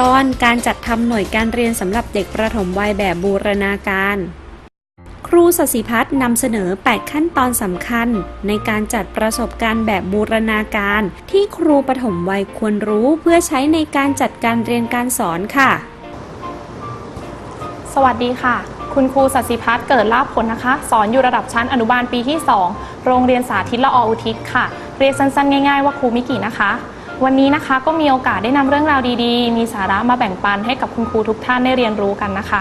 ตอนการจัดทำหน่วยการเรียนสำหรับเด็กประถมวัยแบบบูรณาการ ครูสศิพัฒน์นำเสนอ 8 ขั้นตอนสำคัญ ในการจัดประสบการณ์แบบบูรณาการ ที่ครูประถมวัยควรรู้เพื่อใช้ในการจัดการเรียนการสอนค่ะ สวัสดีค่ะ คุณครูสัสิพัฒน์เกิดลาภผลนะคะ สอนอยู่ระดับชั้นอนุบาลปีที่ 2 โรงเรียนสาธิตละออุทิศค่ะ เรียกสั้นๆ ง่าย ๆ ว่าครูมิกินะคะ วันนี้นะคะก็มีโอกาสได้นำเรื่องราวดีๆ มีสาระมาแบ่งปันให้กับคุณครูทุกท่านได้เรียนรู้กันนะคะ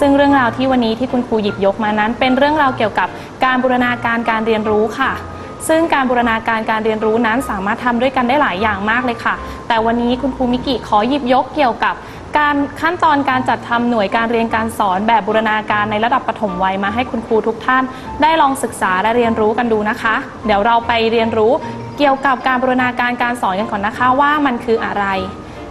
ซึ่งเรื่องราวที่วันนี้ที่คุณครูหยิบยกมานั้น เป็นเรื่องราวเกี่ยวกับการบูรณาการการเรียนรู้ค่ะ ซึ่งการบูรณาการการเรียนรู้นั้นสามารถทำด้วยกันได้หลายอย่างมากเลยค่ะ แต่วันนี้คุณครูมิกิขอหยิบยกเกี่ยวกับการขั้นตอนการจัดทำหน่วยการเรียนการสอนแบบบูรณาการในระดับปฐมวัยมาให้คุณครูทุกท่าน ได้ลองศึกษาและเรียนรู้กันดูนะคะ เดี๋ยวเราไปเรียนรู้ เกี่ยวกับการบูรณาการการสอนกันก่อนนะคะว่ามันคืออะไร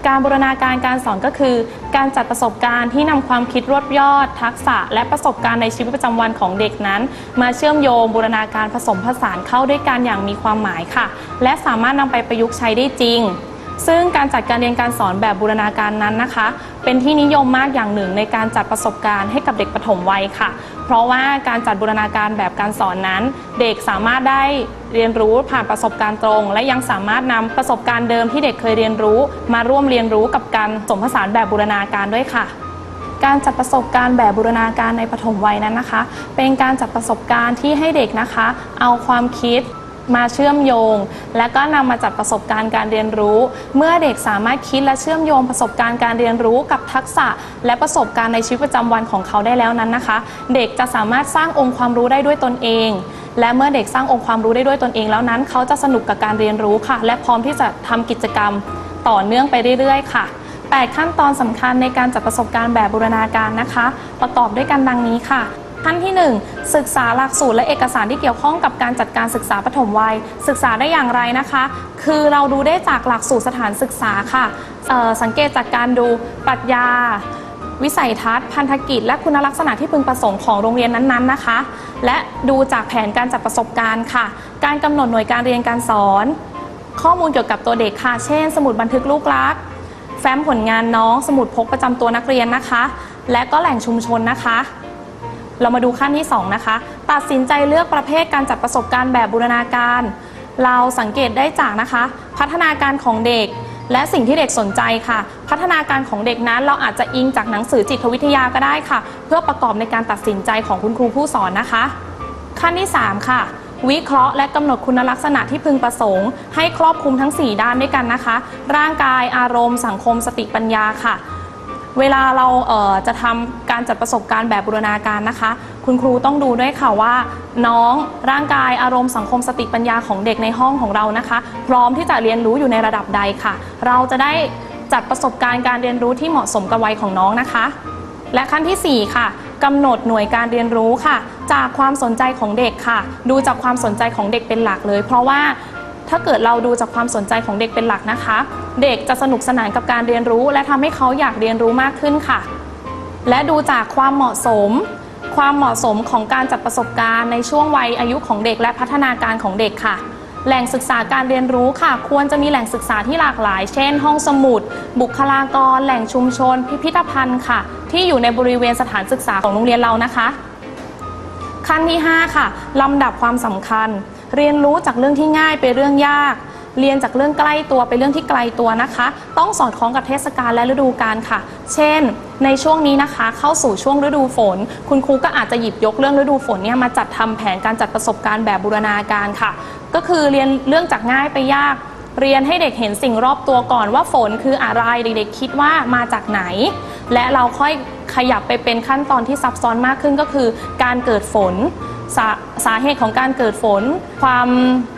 การบูรณาการการสอนก็คือ การจัดประสบการณ์ที่นำความคิดรวบยอด ทักษะ และประสบการณ์ในชีวิตประจำวันของเด็กนั้น มาเชื่อมโยงบูรณาการผสมผสานเข้าด้วยกันอย่างมีความหมายค่ะ และสามารถนำไปประยุกต์ใช้ได้จริง ซึ่งการจัดการเรียนการสอนแบบบูรณาการนั้นนะคะ เป็นที่นิยมมากอย่างหนึ่งในการจัดประสบการณ์ให้กับเด็กปฐมวัยค่ะ เพราะว่าการจัดบูรณาการแบบการสอนนั้น เด็กสามารถได้เรียนรู้ผ่านประสบการณ์ตรง และยังสามารถนำประสบการณ์เดิมที่เด็กเคยเรียนรู้ มาร่วมเรียนรู้กับการสมผสานแบบบูรณาการด้วยค่ะการจัดประสบการณ์แบบบูรณาการในปฐมวัยนั้นนะคะ เป็นการจัดประสบการณ์ที่ให้เด็กนะคะ เอาความคิด มาเชื่อมโยง และก็นำมาจัดประสบการณ์การเรียนรู้ เมื่อเด็กสามารถคิดและเชื่อมโยงประสบการณ์การเรียนรู้กับทักษะ และประสบการณ์ในชีวิตประจำวันของเขาได้แล้วนั้นนะคะ เด็กจะสามารถสร้างองค์ความรู้ได้ด้วยตนเอง และเมื่อเด็กสร้างองค์ความรู้ได้ด้วยตนเองแล้วนั้น เขาจะสนุกกับการเรียนรู้ค่ะ และพร้อมที่จะทำกิจกรรมต่อเนื่องไปเรื่อยๆ ค่ะ8ขั้นตอนสำคัญในการจัดประสบการณ์แบบบูรณาการนะคะ ประกอบด้วยกันดังนี้ค่ะ ขั้นที่ 1 ศึกษาหลักสูตรและเอกสารที่เกี่ยวข้องกับการจัดการศึกษาปฐมวัย ศึกษาได้อย่างไรนะคะ คือเราดูได้จากหลักสูตรสถานศึกษาค่ะสังเกตจากการดูปรัชญา วิสัยทัศน์ พันธกิจ และคุณลักษณะที่พึงประสงค์ของโรงเรียนนั้นๆนะคะ และดูจากแผนการจัดประสบการณ์ค่ะ การกำหนดหน่วยการเรียนการสอน ข้อมูลเกี่ยวกับตัวเด็กค่ะ เช่น สมุดบันทึกลูกรัก แฟ้มผลงานน้อง สมุดพกประจำตัวนักเรียนนะคะ และก็แหล่งชุมชนนะคะ เรามาดูขั้นที่ 2 นะคะ ตัดสินใจเลือกประเภทการจัดประสบการณ์แบบบูรณาการ เราสังเกตได้จากนะคะ พัฒนาการของเด็ก และสิ่งที่เด็กสนใจค่ะ พัฒนาการของเด็กนั้นเราอาจจะอิงจากหนังสือจิตวิทยาก็ได้ค่ะ เพื่อประกอบในการตัดสินใจของคุณครูผู้สอนนะคะ ขั้นที่ 3 ค่ะวิเคราะห์และกำหนดคุณลักษณะที่พึงประสงค์ ให้ครอบคลุมทั้ง 4 ด้านด้วยกันนะคะ ร่างกายอารมณ์ สังคมสติปัญญาค่ะ เวลาเราเจะทำการจัดประสบการณ์แบบบูรณาการนะคะ คุณครูต้องดูด้วยค่ะว่า น้องร่างกายอารมณ์สังคมสติปัญญาของเด็กในห้องของเรานะคะ พร้อมที่จะเรียนรู้อยู่ในระดับใดค่ะ เราจะได้จัดประสบการณ์การเรียนรู้ที่เหมาะสมกับวัยของน้องนะคะ และขั้นทีสี่4 ค่ะกำหนดหน่วยการเรียนรู้ค่ะ จากความสนใจของเด็กค่ะ ดูจากความสนใจของเด็กเป็นหลักเลย เพราะว่า ถ้าเกิดเราดูจากความสนใจของเด็กเป็นหลักนะคะ เด็กจะสนุกสนานกับการเรียนรู้ และทำให้เขาอยากเรียนรู้มากขึ้นค่ะ และดูจากความเหมาะสม ความเหมาะสมของการจัดประสบการณ์ในช่วงวัยอายุของเด็กและพัฒนาการของเด็กค่ะแหล่งศึกษาการเรียนรู้ค่ะ ควรจะมีแหล่งศึกษาที่หลากหลาย เช่น ห้องสมุด บุคลากร แหล่งชุมชน พิพิธภัณฑ์ค่ะ ที่อยู่ในบริเวณสถานศึกษาของโรงเรียนเรานะคะ ขั้นที่ 5 ค่ะลำดับความสำคัญ เรียนรู้จากเรื่องที่ง่ายไปเรื่องยาก เรียนจากเรื่องใกล้ตัวไปเรื่องที่ไกลตัวนะคะ ต้องสอดคล้องกับเทศกาลและฤดูกาลค่ะ เช่น ในช่วงนี้นะคะ เข้าสู่ช่วงฤดูฝน คุณครูก็อาจจะหยิบยกเรื่องฤดูฝนเนี่ยมาจัดทำแผนการจัดประสบการณ์แบบบูรณาการค่ะ ก็คือเรียนเรื่องจากง่ายไปยากเรียนให้เด็กเห็นสิ่งรอบตัวก่อนว่าฝนคืออะไรเด็กๆคิดว่ามาจากไหน และเราค่อยขยับไปเป็นขั้นตอนที่ซับซ้อนมากขึ้นก็คือ การเกิดฝน สาสาเหตุของการเกิดฝน ความ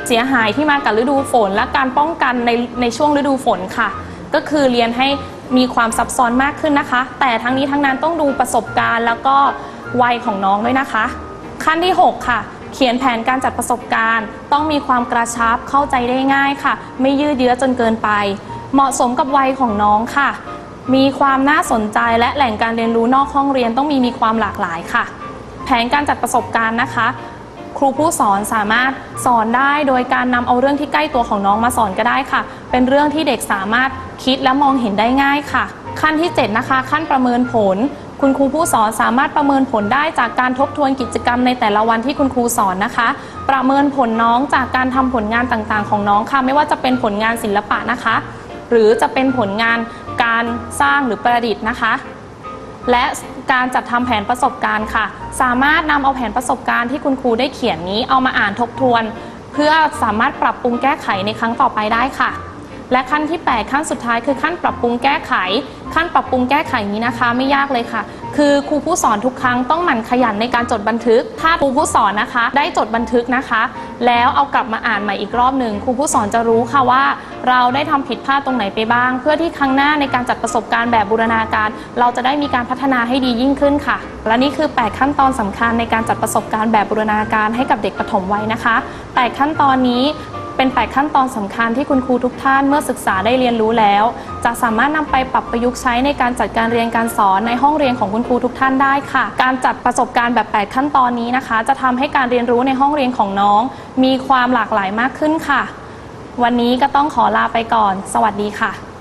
เสียหายที่มากับฤดูฝน และการป้องกันในในช่วงฤดูฝนค่ะ ก็คือเรียนให้มีความซับซ้อนมากขึ้นนะคะ แต่ทั้งนี้ทั้งนั้นต้องดูประสบการณ์แล้วก็วัยของน้องด้วยนะคะ ขั้นที่ 6 ค่ะ เขียนแผนการจัดประสบการณ์ ต้องมีความกระชับเข้าใจได้ง่ายค่ะ ไม่ยืดเยื้อจนเกินไป เหมาะสมกับวัยของน้องค่ะ มีความน่าสนใจและแหล่งการเรียนรู้นอกห้องเรียนต้องมีมีความหลากหลายค่ะ แผนการจัดประสบการณ์นะคะ ครูผู้สอนสามารถสอนได้โดยการนำเอาเรื่องที่ใกล้ตัวของน้องมาสอนก็ได้ค่ะ เป็นเรื่องที่เด็กสามารถคิดและมองเห็นได้ง่ายค่ะ ขั้นที่ 7 นะคะ ขั้นประเมินผล คุณครูผู้สอนสามารถประเมินผลได้จากการทบทวนกิจกรรมในแต่ละวันที่คุณครูสอนนะคะ ประเมินผลน้องจากการทำผลงานต่างๆ ของน้องค่ะ ไม่ว่าจะเป็นผลงานศิลปะนะคะ หรือจะเป็นผลงานการสร้างหรือประดิษฐ์นะคะ และการจัดทำแผนประสบการณ์ค่ะ สามารถนำเอาแผนประสบการณ์ที่คุณครูได้เขียนนี้เอามาอ่านทบทวน เพื่อสามารถปรับปรุงแก้ไขในครั้งต่อไปได้ค่ะ และขั้นที่ 8 ขั้นสุดท้ายคือขั้นปรับปรุงแก้ไข ขั้นปรับปรุงแก้ไขนี้นะคะ ไม่ยากเลยค่ะ คือครูผู้สอนทุกครั้งต้องหมั่นขยันในการจดบันทึก ถ้าครูผู้สอนนะคะ ได้จดบันทึกนะคะ แล้วเอากลับมาอ่านใหม่อีกรอบหนึ่งครูผู้สอนจะรู้ค่ะว่า เราได้ทำผิดพลาดตรงไหนไปบ้าง เพื่อที่ครั้งหน้าในการจัดประสบการณ์แบบบูรณาการ เราจะได้มีการพัฒนาให้ดียิ่งขึ้นค่ะ และนี่คือ 8 ขั้นตอนสำคัญในการจัดประสบการณ์แบบบูรณาการให้กับเด็กปฐมวัยนะคะ 8 ขั้นตอนนี้ เป็น 8 ขั้นตอนสำคัญที่คุณครูทุกท่านเมื่อศึกษาได้เรียนรู้แล้ว จะสามารถนำไปปรับประยุกต์ใช้ในการจัดการเรียนการสอนในห้องเรียนของคุณครูทุกท่านได้ค่ะ การจัดประสบการณ์แบบ 8 ขั้นตอนนี้นะคะ จะทำให้การเรียนรู้ในห้องเรียนของน้อง มีความหลากหลายมากขึ้นค่ะ วันนี้ก็ต้องขอลาไปก่อน สวัสดีค่ะ